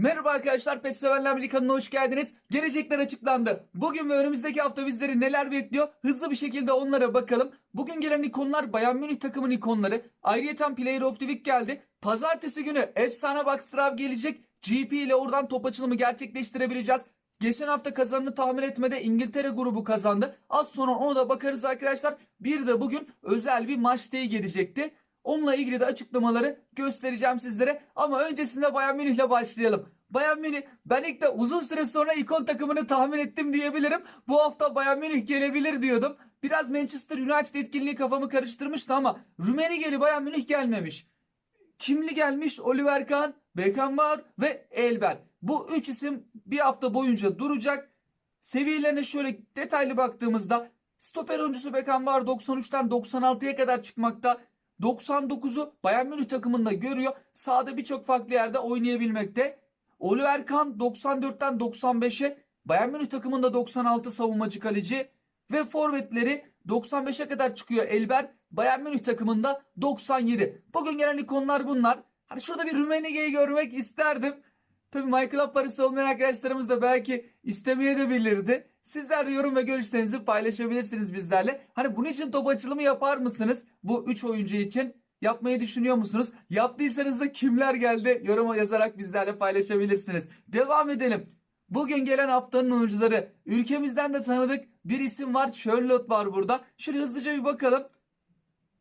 Merhaba arkadaşlar Pet Severler Birliği hoş geldiniz. Gelecekler açıklandı. Bugün ve önümüzdeki hafta bizleri neler bekliyor? Hızlı bir şekilde onlara bakalım. Bugün gelen ikonlar Bayern Münih takımın ikonları. Ayrıyeten Player of the Week geldi. Pazartesi günü efsane Boxtrav gelecek. GP ile oradan top açılımı gerçekleştirebileceğiz. Geçen hafta kazanını tahmin etmede İngiltere grubu kazandı. Az sonra ona da bakarız arkadaşlar. Bir de bugün özel bir maç day gelecekti. Onunla ilgili de açıklamaları göstereceğim sizlere. Ama öncesinde Bayern Münih'le başlayalım. Bayern Münih ben ilk de uzun süre sonra ikon takımını tahmin ettim diyebilirim. Bu hafta Bayern Münih gelebilir diyordum. Biraz Manchester United etkinliği kafamı karıştırmıştı ama Rumenigeli Bayern Münih gelmemiş. Kimli gelmiş? Oliver Kahn, Beckenbauer ve Elber. Bu üç isim bir hafta boyunca duracak. Seviyelerine şöyle detaylı baktığımızda stoper oyuncusu Beckenbauer 93'ten 96'ya kadar çıkmakta. 99'u Bayern Münih takımında görüyor. Sahada birçok farklı yerde oynayabilmekte. Oliver Kahn 94'ten 95'e Bayern Münih takımında 96 savunmacı kaleci ve forvetleri 95'e kadar çıkıyor Elber. Bayern Münih takımında 97. Bugün gelen ikonlar bunlar. Hani şurada bir Rumenige'yi görmek isterdim. Tabii Michael parası olmayan arkadaşlarımız da belki istemeye de bilirdi. Sizler de yorum ve görüşlerinizi paylaşabilirsiniz bizlerle. Hani bunun için top açılımı yapar mısınız? Bu 3 oyuncu için yapmayı düşünüyor musunuz? Yaptıysanız da kimler geldi? Yoruma yazarak bizlerle paylaşabilirsiniz. Devam edelim. Bugün gelen haftanın oyuncuları. Ülkemizden de tanıdık bir isim var. Charlotte var burada. Şöyle hızlıca bir bakalım.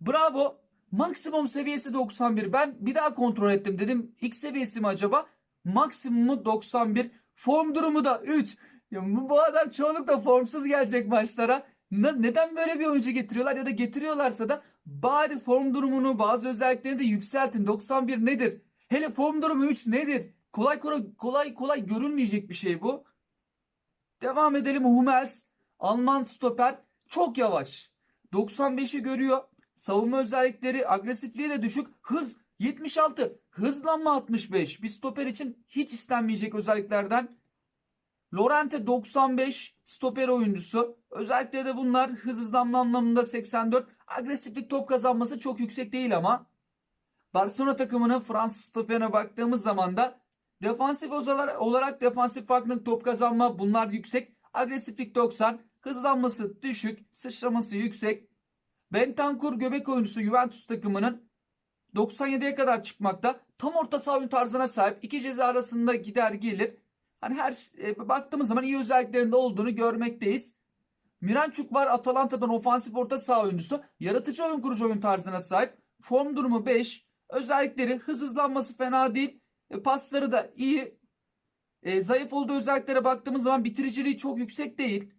Bravo. Maksimum seviyesi 91. Ben bir daha kontrol ettim dedim. X seviyesi mi acaba? Maksimumu 91. Form durumu da 3. Ya bu, adam çoğunlukla formsuz gelecek maçlara. Ne- neden böyle bir oyuncu getiriyorlar ya da getiriyorlarsa da bari form durumunu bazı özelliklerini de yükseltin. 91 nedir? Hele form durumu 3 nedir? Kolay kolay kolay kolay görülmeyecek bir şey bu. Devam edelim Hummels. Alman stoper çok yavaş. 95'i görüyor. Savunma özellikleri agresifliği de düşük. Hız 76. Hızlanma 65. Bir stoper için hiç istenmeyecek özelliklerden. Lorente 95 stoper oyuncusu. Özellikle de bunlar hız hızlanma anlamında 84. Agresiflik top kazanması çok yüksek değil ama. Barcelona takımının Fransız stoperine baktığımız zaman da defansif olarak, defansif farklılık top kazanma bunlar yüksek. Agresiflik 90. Hızlanması düşük. Sıçraması yüksek. Bentancur göbek oyuncusu Juventus takımının 97'ye kadar çıkmakta. Tam orta saha oyun tarzına sahip. İki ceza arasında gider gelir. Hani her e, baktığımız zaman iyi özelliklerinde olduğunu görmekteyiz. Miranchuk var Atalanta'dan ofansif orta saha oyuncusu. Yaratıcı oyun kurucu oyun tarzına sahip. Form durumu 5. Özellikleri hız hızlanması fena değil. E, pasları da iyi. E, zayıf olduğu özelliklere baktığımız zaman bitiriciliği çok yüksek değil.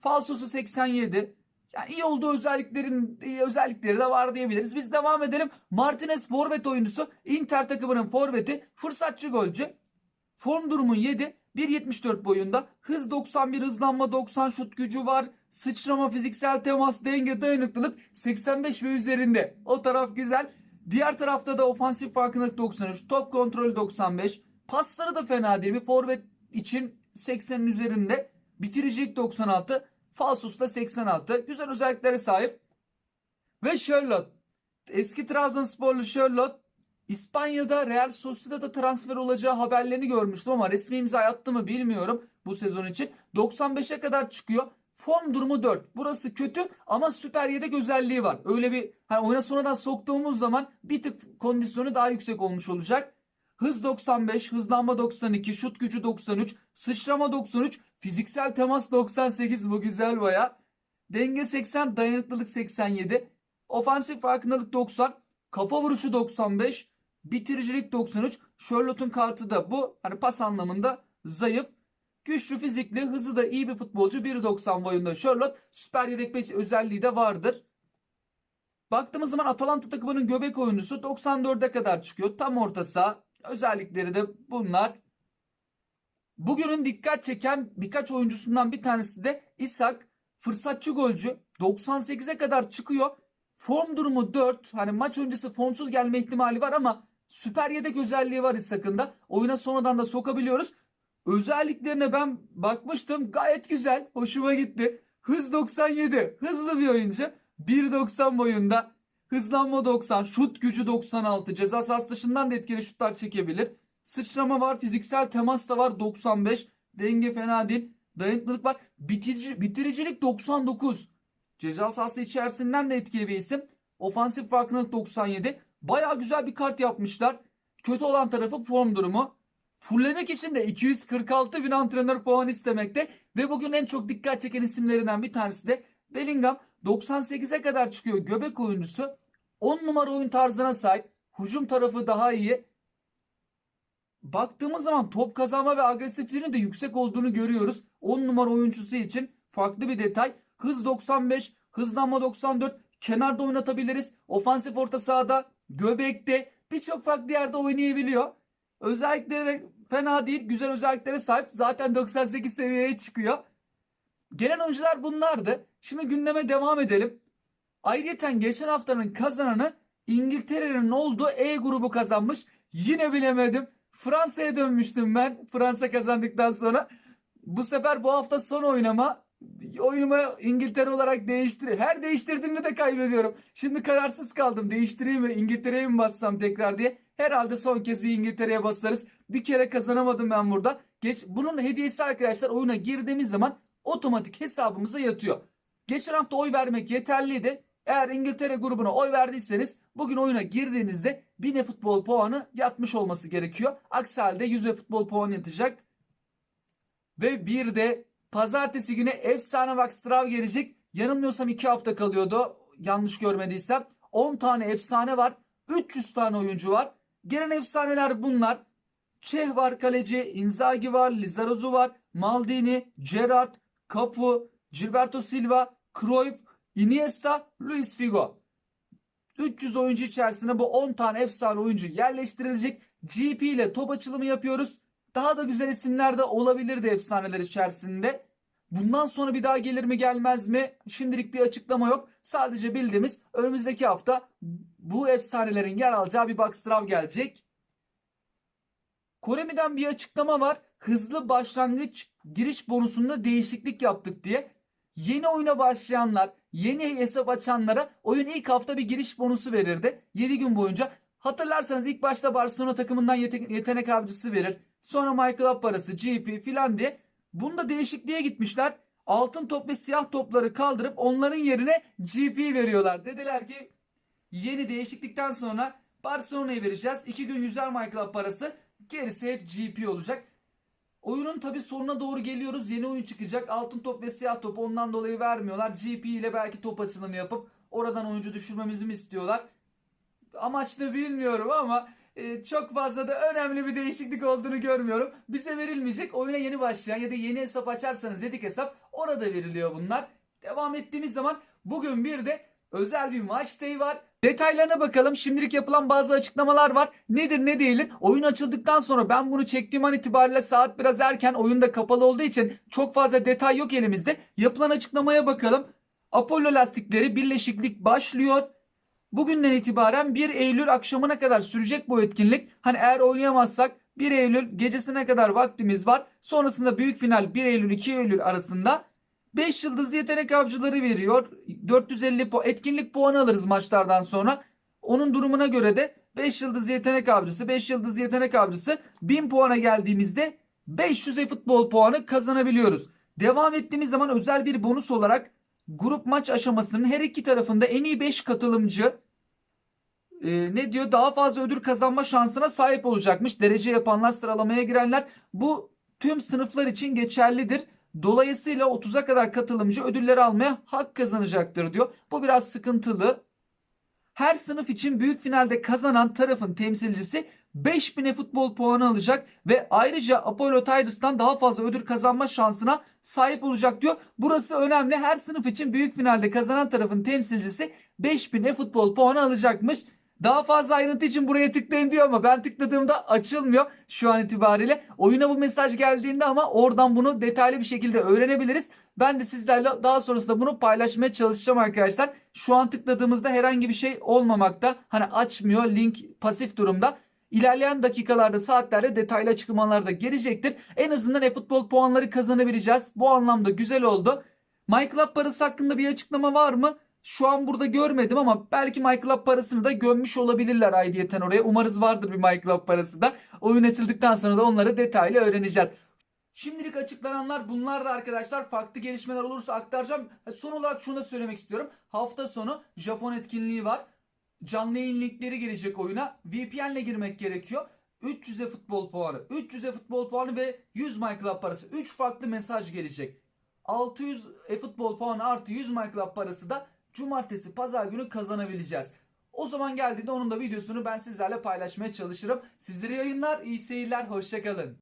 Falsosu 87. Yani iyi olduğu özelliklerin özellikleri de var diyebiliriz. Biz devam edelim. Martinez forvet oyuncusu. Inter takımının forveti. Fırsatçı golcü. Form durumu 7. 1.74 boyunda. Hız 91, hızlanma 90, şut gücü var. Sıçrama, fiziksel temas, denge, dayanıklılık 85 ve üzerinde. O taraf güzel. Diğer tarafta da ofansif farkındalık 93, top kontrolü 95. Pasları da fena değil. Bir forvet için 80'in üzerinde. Bitiricilik 96. Falsus da 86. Güzel özelliklere sahip. Ve Charlotte. Eski Trabzonsporlu Charlotte İspanya'da Real Sociedad'a transfer olacağı haberlerini görmüştüm ama resmi imza attı mı bilmiyorum bu sezon için. 95'e kadar çıkıyor. Form durumu 4. Burası kötü ama süper yedek özelliği var. Öyle bir hani oyuna sonradan soktuğumuz zaman bir tık kondisyonu daha yüksek olmuş olacak. Hız 95, hızlanma 92, şut gücü 93, sıçrama 93, fiziksel temas 98 bu güzel baya. Denge 80, dayanıklılık 87, ofansif farkındalık 90, kafa vuruşu 95, bitiricilik 93. Charlotte'un kartı da bu. Hani pas anlamında zayıf. Güçlü fizikli, hızı da iyi bir futbolcu. 1.90 boyunda Charlotte. Süper yedek özelliği de vardır. Baktığımız zaman Atalanta takımının göbek oyuncusu 94'e kadar çıkıyor. Tam orta saha. Özellikleri de bunlar. Bugünün dikkat çeken birkaç oyuncusundan bir tanesi de İshak. Fırsatçı golcü. 98'e kadar çıkıyor. Form durumu 4. Hani maç öncesi formsuz gelme ihtimali var ama süper yedek özelliği var İshak'ın da. Oyuna sonradan da sokabiliyoruz. Özelliklerine ben bakmıştım. Gayet güzel. Hoşuma gitti. Hız 97. Hızlı bir oyuncu. 1.90 boyunda. Hızlanma 90. Şut gücü 96. Ceza sahası dışından da etkili şutlar çekebilir. Sıçrama var. Fiziksel temas da var. 95. Denge fena değil. Dayanıklılık var. Bitirici, bitiricilik 99. Ceza sahası içerisinden de etkili bir isim. Ofansif farkındalık 97. Baya güzel bir kart yapmışlar. Kötü olan tarafı form durumu. Fullemek için de 246 bin antrenör puan istemekte. Ve bugün en çok dikkat çeken isimlerinden bir tanesi de Bellingham. 98'e kadar çıkıyor göbek oyuncusu. 10 numara oyun tarzına sahip. Hücum tarafı daha iyi. Baktığımız zaman top kazanma ve agresifliğinin de yüksek olduğunu görüyoruz. 10 numara oyuncusu için farklı bir detay. Hız 95, hızlanma 94. Kenarda oynatabiliriz. Ofansif orta sahada, göbekte birçok farklı yerde oynayabiliyor. Özellikleri de fena değil. Güzel özelliklere sahip. Zaten 98 seviyeye çıkıyor. Gelen oyuncular bunlardı. Şimdi gündeme devam edelim. Ayrıca geçen haftanın kazananı İngiltere'nin olduğu E grubu kazanmış. Yine bilemedim. Fransa'ya dönmüştüm ben. Fransa kazandıktan sonra. Bu sefer bu hafta son oynama. Oyunumu İngiltere olarak değiştir. Her değiştirdiğimde de kaybediyorum. Şimdi kararsız kaldım. Değiştireyim mi? İngiltere'ye mi bassam tekrar diye. Herhalde son kez bir İngiltere'ye basarız. Bir kere kazanamadım ben burada. Geç, bunun hediyesi arkadaşlar oyuna girdiğimiz zaman otomatik hesabımıza yatıyor. Geçen hafta oy vermek yeterliydi. Eğer İngiltere grubuna oy verdiyseniz bugün oyuna girdiğinizde 1000 futbol puanı yatmış olması gerekiyor. Aksi halde 100 futbol puanı yatacak. Ve bir de pazartesi günü efsane Vakstrav gelecek. Yanılmıyorsam 2 hafta kalıyordu. Yanlış görmediysem. 10 tane efsane var. 300 tane oyuncu var. Gelen efsaneler bunlar. Çeh var kaleci, Inzaghi var, Lizarazu var, Maldini, Gerrard, Cafu, Gilberto Silva, Cruyff, Iniesta, Luis Figo. 300 oyuncu içerisine bu 10 tane efsane oyuncu yerleştirilecek. GP ile top açılımı yapıyoruz. Daha da güzel isimler de olabilirdi efsaneler içerisinde. Bundan sonra bir daha gelir mi gelmez mi? Şimdilik bir açıklama yok. Sadece bildiğimiz önümüzdeki hafta bu efsanelerin yer alacağı bir Boxstrav gelecek. Koremi'den bir açıklama var. Hızlı başlangıç giriş bonusunda değişiklik yaptık diye. Yeni oyuna başlayanlar, yeni hesap açanlara oyun ilk hafta bir giriş bonusu verirdi. 7 gün boyunca. Hatırlarsanız ilk başta Barcelona takımından yete- yetenek avcısı verir. Sonra Michael Up parası, GP filan diye. Bunda değişikliğe gitmişler. Altın top ve siyah topları kaldırıp onların yerine GP veriyorlar. Dediler ki yeni değişiklikten sonra Barcelona'ya vereceğiz. 2 gün yüzer Michael Up parası. Gerisi hep GP olacak. Oyunun tabi sonuna doğru geliyoruz. Yeni oyun çıkacak. Altın top ve siyah top ondan dolayı vermiyorlar. GP ile belki top açılımı yapıp oradan oyuncu düşürmemizi mi istiyorlar? Amaç da bilmiyorum ama e, çok fazla da önemli bir değişiklik olduğunu görmüyorum. Bize verilmeyecek. Oyuna yeni başlayan ya da yeni hesap açarsanız yedik hesap orada veriliyor bunlar. Devam ettiğimiz zaman bugün bir de özel bir maç day var. Detaylarına bakalım. Şimdilik yapılan bazı açıklamalar var. Nedir ne değildir? Oyun açıldıktan sonra ben bunu çektiğim an itibariyle saat biraz erken. Oyunda kapalı olduğu için çok fazla detay yok elimizde. Yapılan açıklamaya bakalım. Apollo lastikleri birleşiklik başlıyor. Bugünden itibaren 1 Eylül akşamına kadar sürecek bu etkinlik. Hani eğer oynayamazsak 1 Eylül gecesine kadar vaktimiz var. Sonrasında büyük final 1 Eylül 2 Eylül arasında 5 yıldızlı yetenek avcıları veriyor. 450 pu- etkinlik puanı alırız maçlardan sonra. Onun durumuna göre de 5 yıldız yetenek avcısı, 5 yıldız yetenek avcısı 1000 puana geldiğimizde 500 e-futbol puanı kazanabiliyoruz. Devam ettiğimiz zaman özel bir bonus olarak grup maç aşamasının her iki tarafında en iyi 5 katılımcı e, ne diyor daha fazla ödül kazanma şansına sahip olacakmış. Derece yapanlar sıralamaya girenler bu tüm sınıflar için geçerlidir. Dolayısıyla 30'a kadar katılımcı ödülleri almaya hak kazanacaktır diyor. Bu biraz sıkıntılı. Her sınıf için büyük finalde kazanan tarafın temsilcisi 5000 futbol puanı alacak ve ayrıca Apollo Titus'tan daha fazla ödül kazanma şansına sahip olacak diyor. Burası önemli. Her sınıf için büyük finalde kazanan tarafın temsilcisi 5000 futbol puanı alacakmış. Daha fazla ayrıntı için buraya tıklayın diyor ama ben tıkladığımda açılmıyor şu an itibariyle. Oyuna bu mesaj geldiğinde ama oradan bunu detaylı bir şekilde öğrenebiliriz. Ben de sizlerle daha sonrasında bunu paylaşmaya çalışacağım arkadaşlar. Şu an tıkladığımızda herhangi bir şey olmamakta. Hani açmıyor link pasif durumda. İlerleyen dakikalarda saatlerde detaylı açıklamalar da gelecektir. En azından e-futbol puanları kazanabileceğiz. Bu anlamda güzel oldu. Up parası hakkında bir açıklama var mı? Şu an burada görmedim ama belki MyClub parasını da gömmüş olabilirler aidiyeten oraya. Umarız vardır bir MyClub parası da. Oyun açıldıktan sonra da onları detaylı öğreneceğiz. Şimdilik açıklananlar bunlar da arkadaşlar. Farklı gelişmeler olursa aktaracağım. Ha, Son olarak şunu da söylemek istiyorum. Hafta sonu Japon etkinliği var. Canlı yayın linkleri gelecek oyuna. VPN ile girmek gerekiyor. 300'e futbol puanı, 300'e futbol puanı ve 100 MyClub parası. 3 farklı mesaj gelecek. 600 e-futbol puanı artı 100 MyClub parası da cumartesi pazar günü kazanabileceğiz. O zaman geldiğinde onun da videosunu ben sizlerle paylaşmaya çalışırım. Sizlere yayınlar, iyi seyirler, hoşçakalın.